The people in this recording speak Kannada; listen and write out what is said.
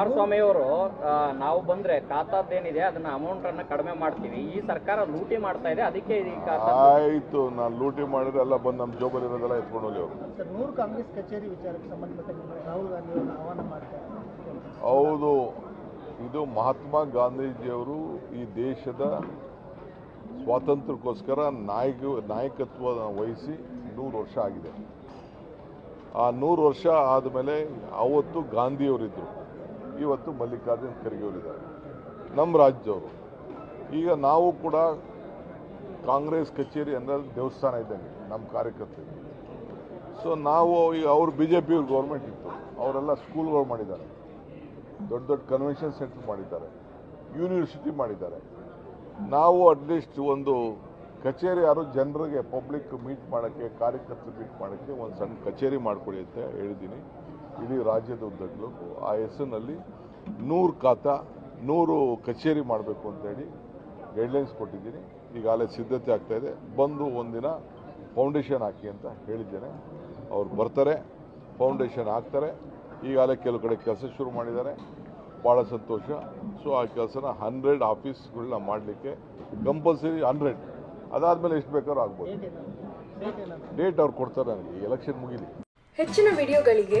ಕುಮಾರಸ್ವಾಮಿ ಅವರು ನಾವು ಬಂದ್ರೆ ಖಾತಾದ್ದೇನಿದೆ ಅದನ್ನ ಅಮೌಂಟ್ ಅನ್ನ ಕಡಿಮೆ ಮಾಡ್ತೀವಿ. ಈ ಸರ್ಕಾರ ಲೂಟಿ ಮಾಡ್ತಾ ಇದೆ ಅದಕ್ಕೆ ಈ ಖಾತಾ ಆಯ್ತು ನಾನು ಲೂಟಿ ಮಾಡಿದ್ರೆ ಎಲ್ಲ ಬಂದು ನಮ್ಮ ಜೋಬಲ್ಲಿ ಇರೋದೆಲ್ಲ ಎತ್ಕೊಂಡು ಹೋಗಿ ಅವರು. ಸರ್ ನೂರು ಕಾಂಗ್ರೆಸ್ ಕಚೇರಿ ವಿಚಾರಕ್ಕೆ ಸಂಬಂಧಪಟ್ಟಂತೆ ರಾಹುಲ್ ಗಾಂಧಿ ಆಹ್ವಾನ ಮಾಡ್ತಾರೆ ಹೌದು ಇದು ಮಹಾತ್ಮ ಗಾಂಧೀಜಿಯವರು ಈ ದೇಶದ ಸ್ವಾತಂತ್ರ್ಯಕ್ಕೋಸ್ಕರ ನಾಯಕ ನಾಯಕತ್ವ ವಹಿಸಿ ನೂರು ವರ್ಷ ಆಗಿದೆ. ಆ ನೂರು ವರ್ಷ ಆದಮೇಲೆ ಅವತ್ತು ಗಾಂಧಿಯವರಿದ್ದರು ಇವತ್ತು ಮಲ್ಲಿಕಾರ್ಜುನ್ ಖರ್ಗೆ ಅವರಿದ್ದಾರೆ ನಮ್ಮ ರಾಜ್ಯವರು ಈಗ ನಾವು ಕೂಡ ಕಾಂಗ್ರೆಸ್ ಕಚೇರಿ ಅಂದರೆ ದೇವಸ್ಥಾನ ಇದ್ದಂಗೆ, ನಮ್ಮ ಕಾರ್ಯಕರ್ತರಿಗೆ ಸೊ ನಾವು ಈಗ ಅವರು ಬಿ ಜೆ ಪಿ ಗೌರ್ಮೆಂಟ್ ಇತ್ತು. ಅವರೆಲ್ಲ ಸ್ಕೂಲ್ಗಳು ಮಾಡಿದ್ದಾರೆ. ದೊಡ್ಡ ದೊಡ್ಡ ಕನ್ವೆನ್ಷನ್ ಸೆಂಟರ್ ಮಾಡಿದ್ದಾರೆ. ಯೂನಿವರ್ಸಿಟಿ ಮಾಡಿದ್ದಾರೆ. ನಾವು ಅಟ್ಲೀಸ್ಟ್ ಒಂದು ಕಚೇರಿ ಯಾರು ಜನರಿಗೆ ಪಬ್ಲಿಕ್ ಮೀಟ್ ಮಾಡೋಕ್ಕೆ, ಕಾರ್ಯಕರ್ತರು ಮೀಟ್ ಮಾಡೋಕ್ಕೆ ಒಂದು ಸಣ್ಣ ಕಚೇರಿ ಮಾಡಿಕೊಡಿ ಅಂತ ಹೇಳಿದ್ದೀನಿ. ಇಡೀ ರಾಜ್ಯದ ಉದ್ದಗಲೂ ಆ ಹೆಸರಿನಲ್ಲಿ ನೂರು ಖಾತಾ ನೂರು ಕಚೇರಿ ಮಾಡಬೇಕು ಅಂತೇಳಿ ಗೈಡ್ಲೈನ್ಸ್ ಕೊಟ್ಟಿದ್ದೀನಿ. ಈಗಾಗಲೇ ಸಿದ್ಧತೆ ಆಗ್ತಾ ಇದೆ. ಬಂದು ಒಂದಿನ ಫೌಂಡೇಶನ್ ಹಾಕಿ ಅಂತ ಹೇಳಿದ್ದೇನೆ. ಅವ್ರು ಬರ್ತಾರೆ ಫೌಂಡೇಶನ್ ಹಾಕ್ತಾರೆ. ಈಗಾಗಲೇ ಕೆಲವು ಕಡೆ ಕೆಲಸ ಶುರು ಮಾಡಿದ್ದಾರೆ. ಭಾಳ ಸಂತೋಷ. ಸೊ ಆ ಕೆಲಸನ ಹಂಡ್ರೆಡ್ ಆಫೀಸ್ಗಳನ್ನ ಮಾಡಲಿಕ್ಕೆ ಕಂಪಲ್ಸರಿ ಹಂಡ್ರೆಡ್ ಅದಾದಮೇಲೆ ಎಷ್ಟು ಬೇಕಾದ್ರೂ ಆಗ್ಬೋದು. ಡೇಟ್ ಅವ್ರು ಕೊಡ್ತಾರೆ ನನಗೆ. ಎಲೆಕ್ಷನ್ ಮುಗಿಲಿ. ಹೆಚ್ಚಿನ ವಿಡಿಯೋಗಳಿಗೆ